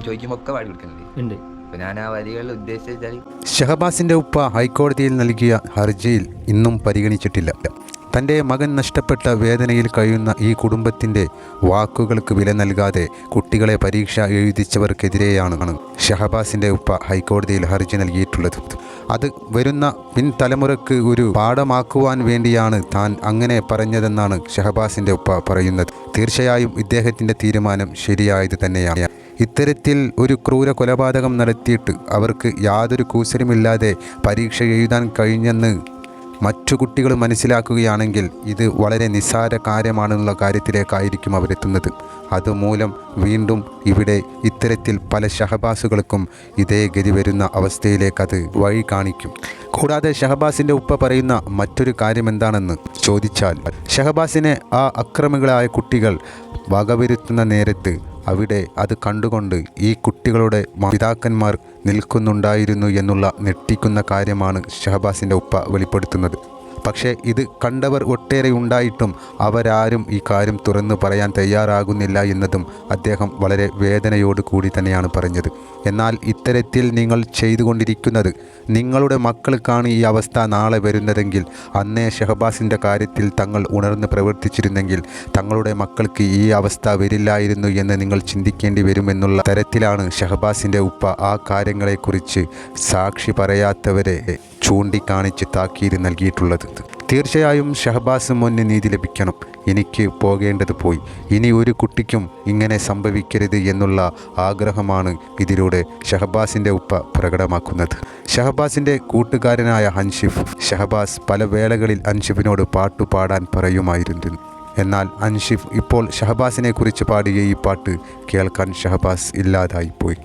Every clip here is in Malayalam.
ചോദിക്കുമ്പോൾ ഒക്കെ ഉണ്ട്. അപ്പോൾ ഞാൻ ആ ഉദ്ദേശിച്ചാൽ ഷഹബാസിന്റെ ഉപ്പ ഹൈക്കോടതിയിൽ നൽകിയ ഹർജിയിൽ ഇന്നും പരിഗണിച്ചിട്ടില്ല. തന്റെ മകൻ നഷ്ടപ്പെട്ട വേദനയിൽ കഴിയുന്ന ഈ കുടുംബത്തിന്റെ വാക്കുകൾക്ക് വില നൽകാതെ കുട്ടികളെ പരീക്ഷ എഴുതിച്ചവർക്കെതിരെയാണ് ഷഹബാസിന്റെ ഉപ്പ ഹൈക്കോടതിയിൽ ഹർജി നൽകിയിട്ടുള്ളത്. അത് വരുന്ന പിൻതലമുറക്ക് ഒരു പാഠമാക്കുവാൻ വേണ്ടിയാണ് താൻ അങ്ങനെ പറഞ്ഞതെന്നാണ് ഷഹബാസിന്റെ ഉപ്പ പറയുന്നത്. തീർച്ചയായും ഇദ്ദേഹത്തിന്റെ തീരുമാനം ശരിയായത് തന്നെയാണ്. ഇത്തരത്തിൽ ഒരു ക്രൂര കൊലപാതകം നടത്തിയിട്ട് അവർക്ക് യാതൊരു കൂസലുമില്ലാതെ പരീക്ഷ എഴുതാൻ കഴിഞ്ഞെന്ന് മറ്റു കുട്ടികൾ മനസ്സിലാക്കുകയാണെങ്കിൽ ഇത് വളരെ നിസ്സാര കാര്യമാണെന്നുള്ള കാര്യത്തിലേക്കായിരിക്കും അവരെത്തുന്നത്. അതുമൂലം വീണ്ടും ഇവിടെ ഇത്തരത്തിൽ പല ഷഹബാസുകൾക്കും ഇതേ ഗതി വരുന്ന അവസ്ഥയിലേക്ക് അത് വഴി കാണിക്കും കൂടാതെ ഷഹബാസിന്റെ ഉപ്പ പറയുന്ന മറ്റൊരു കാര്യം എന്താണെന്ന് ചോദിച്ചാൽ ഷഹബാസിനെ ആ അക്രമികളായ കുട്ടികൾ വകവരുത്തുന്ന നേരത്ത് അവിടെ അത് കണ്ടുകൊണ്ട് ഈ കുട്ടികളുടെ പിതാക്കന്മാർ നിൽക്കുന്നുണ്ടായിരുന്നു എന്നുള്ള ഞെട്ടിക്കുന്ന കാര്യമാണ് ഷഹബാസിന്റെ ഉപ്പ വെളിപ്പെടുത്തുന്നത്. പക്ഷേ ഇത് കണ്ടവർ ഒട്ടേറെ ഉണ്ടായിട്ടും അവരാരും ഈ കാര്യം തുറന്നു പറയാൻ തയ്യാറാകുന്നില്ല എന്നതും അദ്ദേഹം വളരെ വേദനയോട് കൂടി തന്നെയാണ് പറഞ്ഞത്. എന്നാൽ ഇത്തരത്തിൽ നിങ്ങൾ ചെയ്തുകൊണ്ടിരിക്കുന്നത് നിങ്ങളുടെ മക്കൾക്കാണ് ഈ അവസ്ഥ നാളെ വരുന്നതെങ്കിൽ അന്നേ ഷഹബാസിന്റെ കാര്യത്തിൽ തങ്ങൾ ഉണർന്ന് പ്രവർത്തിച്ചിരുന്നെങ്കിൽ തങ്ങളുടെ മക്കൾക്ക് ഈ അവസ്ഥ വരില്ലായിരുന്നു എന്ന് നിങ്ങൾ ചിന്തിക്കേണ്ടി വരുമെന്നുള്ള തരത്തിലാണ് ഷഹബാസിന്റെ ഉപ്പ ആ കാര്യങ്ങളെക്കുറിച്ച് സാക്ഷി പറയാത്തവരെ ചൂണ്ടിക്കാണിച്ച് താക്കീത് നൽകിയിട്ടുള്ളത്. തീർച്ചയായും ഷഹബാസ് മുന്നിൽ നീതി ലഭിക്കണം. എനിക്ക് പോകേണ്ടത് പോയി. ഇനി ഒരു കുട്ടിക്കും ഇങ്ങനെ സംഭവിക്കരുത് എന്നുള്ള ആഗ്രഹമാണ് ഇതിലൂടെ ഷഹബാസിന്റെ ഉപ്പ പ്രകടമാക്കുന്നത്. ഷഹബാസിന്റെ കൂട്ടുകാരനായ ഹൻഷിഫ് ഷഹബാസ് പല വേളകളിൽ അൻഷിഫിനോട് പാട്ടു പാടാൻ പറയുമായിരുന്നു. എന്നാൽ അൻഷിഫ് ഇപ്പോൾ ഷഹബാസിനെ കുറിച്ച് പാടിയ ഈ പാട്ട് കേൾക്കാൻ ഷഹബാസ് ഇല്ലാതായിപ്പോയി.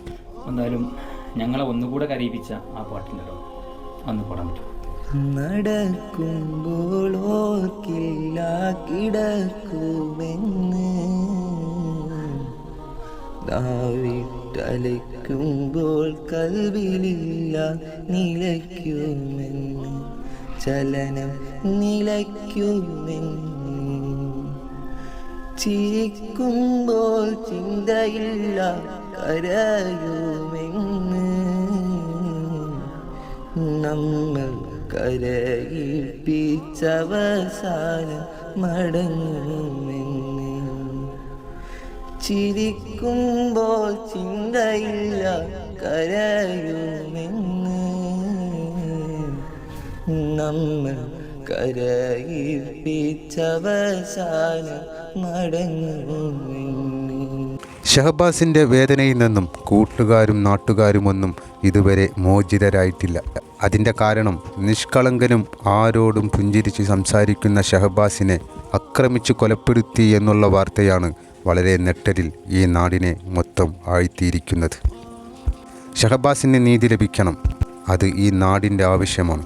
എന്തായാലും ഞങ്ങളെ ഒന്നുകൂടെ കരയിപ്പിച്ച ആ പാട്ടുണ്ടല്ലോ അന്ന് പാടാൻ പറ്റും. നടക്കുമ്പോൾ കിടക്കുമെന്ന് ദാവിട്ടലയ്ക്കുമ്പോൾ കൽവിലില്ല നിലയ്ക്കുമെന്ന് ചലനം നിലയ്ക്കുമെന്ന് ചിരിക്കുമ്പോൾ ചിന്തയില്ല കരയുമെന്ന് നമ്മൾ കരയിപ്പിച്ചവസാനം മടങ്ങുമെന്ന് ചിരിക്കുമ്പോൾ ചിന്തയില്ല കരയുമെന്ന് നമ്മൾ കരയിപ്പിച്ചവസാനം മടങ്ങുമെന്ന് ഷഹബാസിന്റെ വേദനയിൽ നിന്നും കൂട്ടുകാരും നാട്ടുകാരുമൊന്നും ഇതുവരെ മോചിതരായിട്ടില്ല. അതിന്റെ കാരണം നിഷ്കളങ്കനും ആരോടും പുഞ്ചിരിച്ച് സംസാരിക്കുന്ന ഷഹബാസിനെ ആക്രമിച്ച് കൊലപ്പെടുത്തി എന്നുള്ള വാർത്തയാണ് വളരെ നെട്ടരിൽ ഈ നാടിനെ മൊത്തം ആഴ്ത്തിയിരിക്കുന്നത്. ഷഹബാസിന് നീതി ലഭിക്കണം. അത് ഈ നാടിന്റെ ആവശ്യമാണ്.